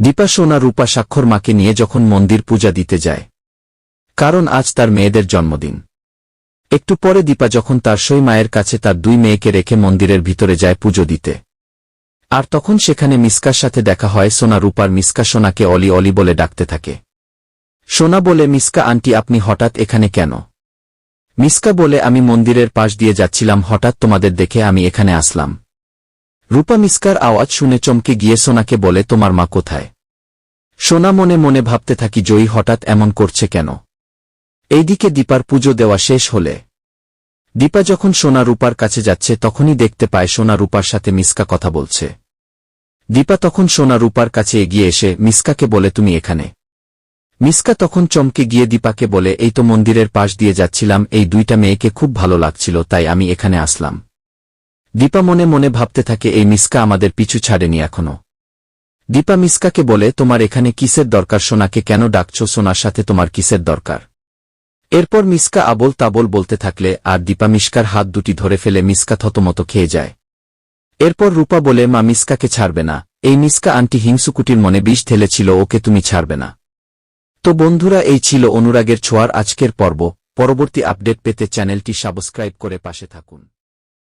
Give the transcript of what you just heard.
দীপা সোনা রূপা স্বাক্ষর মাকে নিয়ে যখন মন্দির পূজা দিতে যায়। কারণ আজ তার মেয়েদের জন্মদিন। একটু পরে দীপা যখন তার সই মায়ের কাছে তার দুই মেয়েকে রেখে মন্দিরের ভিতরে যায় পুজো দিতে। আর তখন সেখানে মিসকার সাথে দেখা হয় সোনা রূপার মিসকা সোনাকে অলি অলি বলে ডাকতে থাকে। সোনা বলে, মিসকা আন্টি, আপনি হঠাৎ এখানে কেন? মিসকা বলে, আমি মন্দিরের পাশ দিয়ে যাচ্ছিলাম, হঠাৎ তোমাদের দেখে আমি এখানে আসলাম। রূপা মিসকার আওয়াজ শুনে চমকে গিয়ে সোনাকে বলে, তোমার মা কোথায়? সোনা মনে মনে ভাবতে থাকি, জয়ী হঠাৎ এমন করছে কেন? এইদিকে দীপার পুজো দেওয়া শেষ হলে, দীপা যখন সোনা রূপার কাছে যাচ্ছে, তখনই দেখতে পায় সোনা রূপার সাথে মিসকা কথা বলছে। দীপা তখন সোনা রূপার কাছে এগিয়ে এসে, মিসকাকে বলে, তুমি এখানে? মিসকা তখন চমকে গিয়ে দীপাকে বলে, এই তো মন্দিরের পাশ দিয়ে যাচ্ছিলাম, এই দুইটা মেয়েকে খুব ভালো লাগছিল, তাই আমি এখানে আসলাম। দীপা মনে মনে ভাবতে থাকে, এই মিসকা আমাদের পিছু ছাড়েনি এখনও। দীপা মিসকাকে বলে, তোমার এখানে কিসের দরকার? সোনাকে কেন ডাকছ? সোনার সাথে তোমার কিসের দরকার? এরপর মিসকা আবল তাবল বলতে থাকলে, আর দীপা মিসকার হাত দুটি ধরে ফেলে, মিসকা থতমত খেয়ে যায়। এরপর রূপা বলে, মা, মিসকাকে ছাড়বে না। এই মিসকা আন্টি হিংসুকুটির মনে বিষ ঢেলেছিল, ওকে তুমি ছাড়বে না। তো বন্ধুরা, এই ছিল অনুরাগের ছোঁয়ার আজকের পর্ব। পরবর্তী আপডেট পেতে চ্যানেলটি সাবস্ক্রাইব করে পাশে থাকুন।